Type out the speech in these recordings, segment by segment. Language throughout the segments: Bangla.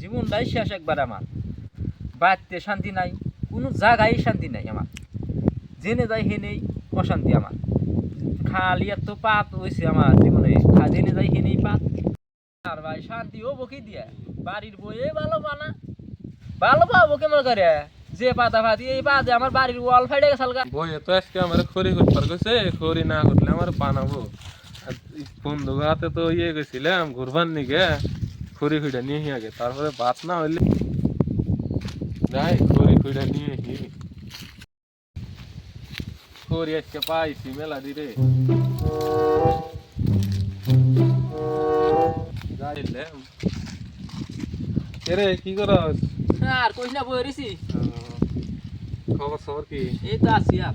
জীবনটাই শেষ একবার আমার। বাড়িতে শান্তি নাই, কোনো জায়গায় শান্তি নাই আমার। জেনে যাই হেনেই অশান্তি আমার। খালি এত পাত হয়েছে আমার জীবনে। জেনে যাই হেনেই পাত আর ভাই, শান্তি ও বকি দিয়ে? বাড়ির বইয়ে ভালো পানা ভালো পাবো কেমন করে? যে পাতা ফাতি এই পাতে আমার বাড়ির ওয়াল ফাইডে গেছে হালকা বইয়ে তো আজকে আমার খড়ি করবার গেছে খড়ি না করলে আমার বানাবো। বন্ধু হাতে তো ইয়ে গেছিলাম, ঘুরবার নিগে। খড়ি খুঁড়া নিয়ে হি আগে তারপরে ভাত না হইলে যাই খড়ি খুঁড়া নিয়ে হি খড়ি আজকে পাইছি মেলা দিরে যাইলাম এরে কি করস আর কইস না বই রেছি খবর সবর কি এই তো আছি আর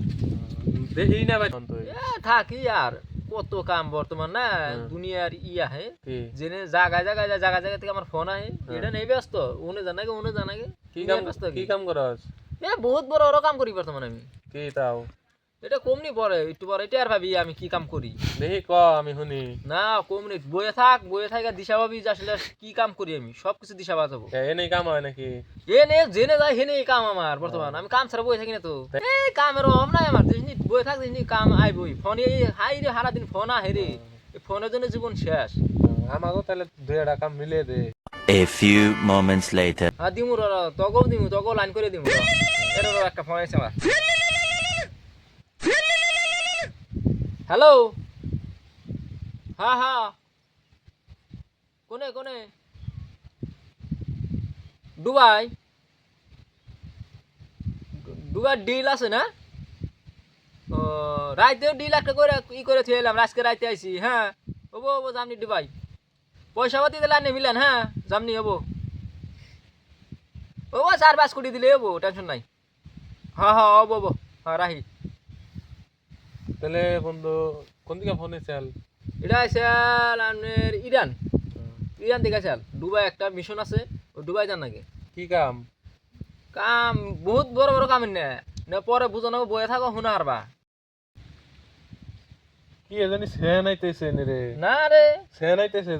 দেখি না ভাই তুই এ, থাকি আর কত কাম বর্তমান না? হুম। দুনিয়ার ই আহে। জেনে জায়গায় জায়গায় যায় জায়গা থেকে আমার ফোন আহে। হ্যাঁ। এটা নেই ব্যস্ত। উনি জানাগে উনি জানাগে কি কাম ব্যস্ত কি কাম করস এ বহুত বড় বড় কাম করি বর্তমান আমি। কি তাও? এটা কমনি পরে একটু পরে এটা আর ভাবি আমি কি কাম করি। দেখি ক আমি শুনি। না কমনি বয়ে থাক বয়ে থাকা দিশা ভাবি যে আসলে কি কাম করি আমি। সব কিছু দিশা বাজাবো। এ, এনেই কাম হয় নাকি? এ নে জেনে যায় হেনে এই কাম আমার বর্তমান। আমি কাম ছাড়া বয়ে থাকি না তো। এই কামের অভাব নাই আমার। দেশনি বয়ে থাক কাম আইবই। ফোন হাই রে হারা দিন ফোন আহে রে। ফোনের জন্য জীবন শেষ। তাহলে দুই একটা কাম মিলে দে। A few moments later. আর দিমু র তগও দিমু তগও লাইন করে দিমু। এর একটা ফোন আছে আমার। হ্যালো হ্যাঁ হ্যাঁ। কোনে কোনে? দুবাই। দুবাই ডিল আছে না? রাইতেও ডিল একটা করে ই করে থুয়েলাম আজকে রাইতে আইছি হ্যাঁ। হব হব জামনি দুবাই পয়সা পাতি দিলে আনে মিলেন হ্যাঁ জামনি হব। ও চার পাঁচ কোটি দিলে হব টেনশন নাই। হ্যাঁ হ্যাঁ হব হব হ্যাঁ রাহি তাহলে বন্ধু কোন দিকে ফোন চাল এটা আছে আপনার ইরান। ইরান থেকে আছে দুবাই একটা মিশন আছে ও দুবাই যান নাকি কি কাম? কাম বহুত বড় বড় কাম নে না পরে বুঝানো বয়ে থাকো শুনে হারবা। কি এজানি সে নাইতেছে নে রে? না রে। সে নাইতেছে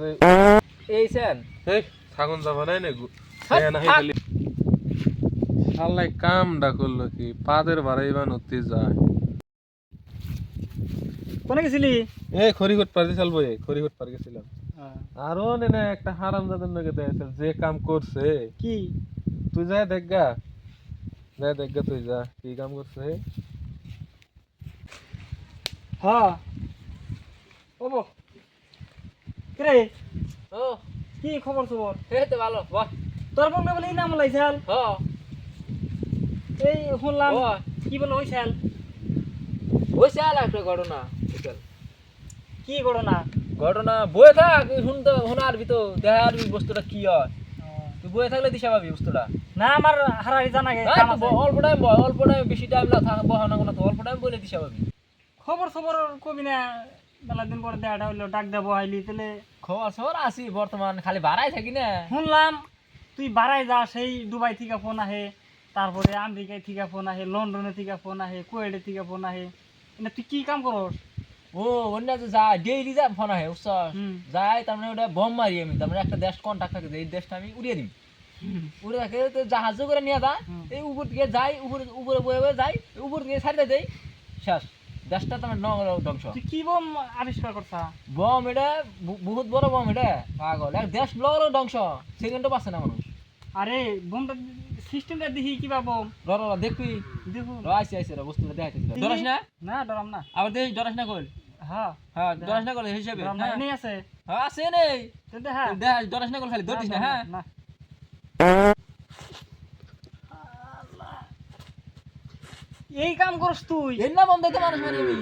এই সেন। এই যাব নাই নে আল্লাহ কামটা করল কি? পাদের বাড়াইবা নতি যায়। কোনে গেছিলি? এই খড়িঘট পারতে চালবো এই খড়িঘট পার গেছিলাম। আরও নে একটা হারাম জাদের নাকি দেখছে যে কাম করছে। কি? তুই যা দেখগা যা দেখগা তুই যা। কি কাম করছে? হ্যাঁ ওবো কিরে ও কি খবর খবর এই তো ভালো বাহ তোর বলকে বলে নাম লাইছাল হ এই শুনলাম। কি বলে হইছাল আল একটা ঘটনা কি করো না ঘটনা বয়ে থাক শুনতে শোনার ভিতর দেখার বস্তুটা কি হয়। তুই বয়ে থাকলে দিশা পাবি বস্তুটা। না আমার হারারি জানা গে কাম তো আছে। ব- অল্প টাইম বয় অল্প টাইম বেশি টাইম না থাক বহানা কোনো অল্প টাইম বলে দিশা পাবি খবর খবর কবি না? বেলা দিন পরে দেখাটা হইল ডাক দেবো আইলি তাহলে খবর সবর আছি বর্তমান খালি ভাড়াই থাকি না। শুনলাম তুই বাড়াই যা সেই দুবাই থেকে ফোন আহে তারপরে আমেরিকায় থেকে ফোন আহে লন্ডনে থেকে ফোন আহে কুয়েটে থেকে ফোন আহে। এনে তুই কি কাম করস? ও অন্য যে ডেইলি যায় ফোন আহে হুম। যাই তার মানে ওটা বম মারি আমি তার মানে একটা দেশ কন্ট্যাক্ট থাকে এই দেশটা আমি উড়িয়ে দিই উড়ে থাকে তো জাহাজ করে নিয়ে যা এই উপর দিকে যাই উপরে উপরে বয়ে বয়ে যাই উপর দিকে ছাড়তে দেই শেষ। দেশটা তোমার ধ্বংস। কি বম আবিষ্কার করছা? বম এটা বহুত বড় বম এটা। পাগল। এক দেশ ব্লগের ধ্বংস। সেকেন্ডও পাচ্ছে না মানুষ। আরে বোমটা সিস্টেমটা দেখি কিবা বম। র র দেখবি? দেখো র আইসি আইসি র বস্তুটা দেখাইতে ডরাস না? না ডরাম না। আবার দেখ ডরাস না কল হ্যাঁ। হ্যাঁ ডরাস না হিসাবে? না। হ্যাঁ। আছে। হ্যাঁ, আছে নেই। দেখা। ডরাস না খালি ধরতিস না হ্যাঁ? না। এই কাম করস তুই। এর না বন্ধ মানুষ মারি আমি।